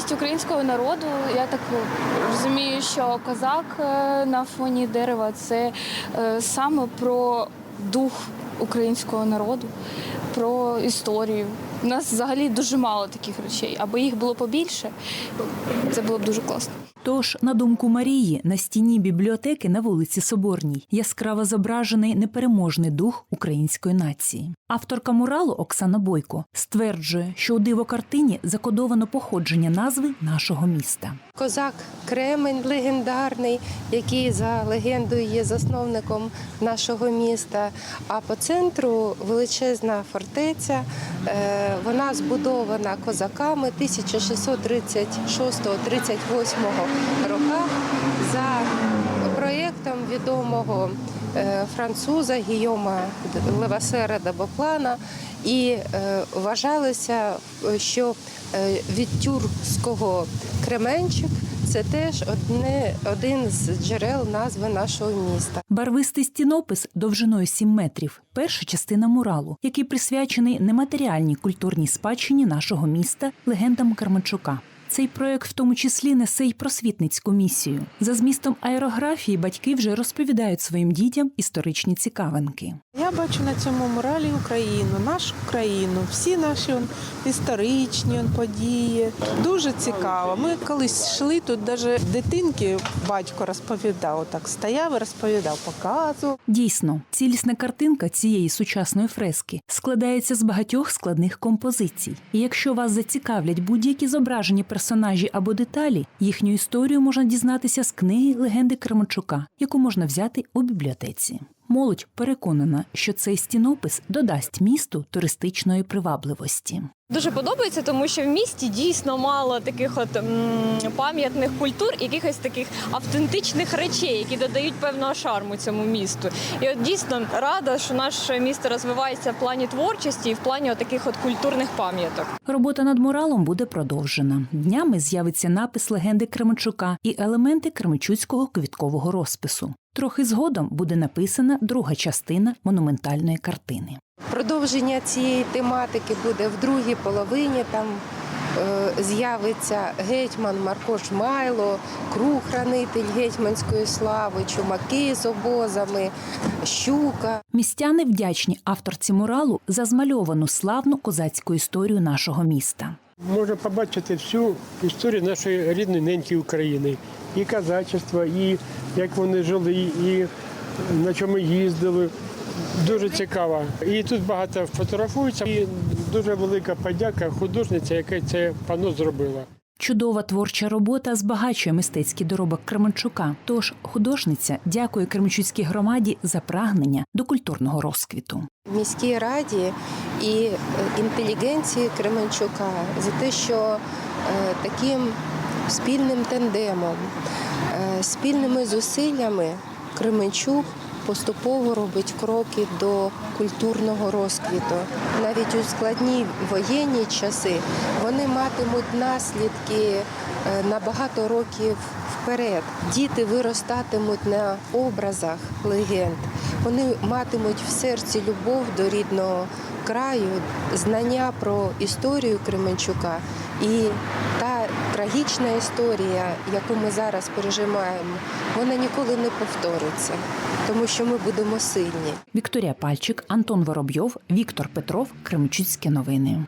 єдність українського народу. Я так розумію, що козак е, на фоні дерева це е, саме про дух українського народу, про історію. У нас взагалі дуже мало таких речей. Аби їх було побільше, це було б дуже класно. Тож, на думку Марії, на стіні бібліотеки на вулиці Соборній яскраво зображений непереможний дух української нації. Авторка муралу Оксана Бойко стверджує, що у дивокартині закодовано походження назви нашого міста. Козак Кремень легендарний, який за легендою є засновником нашого міста. А по центру величезна фортеця. Е, Вона збудована козаками 1636-38 роках за проєктом відомого е, француза Гійома Левасера де Боплана. І е, вважалося, що е, від тюркського Кременчик це теж одне, один з джерел назви нашого міста. Барвистий стінопис довжиною 7 метрів перша частина муралу, який присвячений нематеріальній культурній спадщині нашого міста легендам Карманчука. Цей проект в тому числі несе й просвітницьку місію. За змістом аерографії батьки вже розповідають своїм дітям історичні цікавинки. Я бачу на цьому муралі Україну, нашу країну, всі наші он, історичні он, події. Дуже цікаво. Ми колись йшли тут, навіть дитинки батько розповідав, так стояв і розповідав, показував. Дійсно, цілісна картинка цієї сучасної фрески складається з багатьох складних композицій. І якщо вас зацікавлять будь-які зображені персонажі або деталі, їхню історію можна дізнатися з книги легенди Кременчука, яку можна взяти у бібліотеці. Молодь переконана, що цей стінопис додасть місту туристичної привабливості. Дуже подобається, тому що в місті дійсно мало таких от пам'ятних культур, якихось таких автентичних речей, які додають певного шарму цьому місту. І от дійсно рада, що наше місто розвивається в плані творчості і в плані от таких от культурних пам'яток. Робота над муралом буде продовжена. Днями з'явиться напис легенди Кременчука і елементи кременчуцького квіткового розпису. Трохи згодом буде написана друга частина монументальної картини. Продовження цієї тематики буде в другій половині. Там е, з'явиться гетьман Марко Жмайло, круг хранитель гетьманської слави, чумаки з обозами, щука. Містяни вдячні авторці муралу за змальовану славну козацьку історію нашого міста. Можна побачити всю історію нашої рідної неньки України. І казачество, і як вони жили, і на чому їздили. Дуже цікаво. І тут багато фотографуються. І дуже велика подяка художниці, яка це пано зробила. Чудова творча робота збагачує мистецький доробок Кременчука. Тож художниця дякує Кременчуцькій громаді за прагнення до культурного розквіту. міській раді і е, інтелігенції Кременчука за те, що е, таким спільним тандемом, е, спільними зусиллями Кременчук поступово робить кроки до культурного розквіту. Навіть у складні воєнні часи вони матимуть наслідки е, на багато років вперед. Діти виростатимуть на образах легенд. Вони матимуть в серці любов до рідного краю, знання про історію Кременчука і та трагічна історія, яку ми зараз переживаємо, вона ніколи не повториться, тому що ми будемо сильні. Вікторія Пальчик, Антон Воробйов, Віктор Петров, Кремчуцькі новини.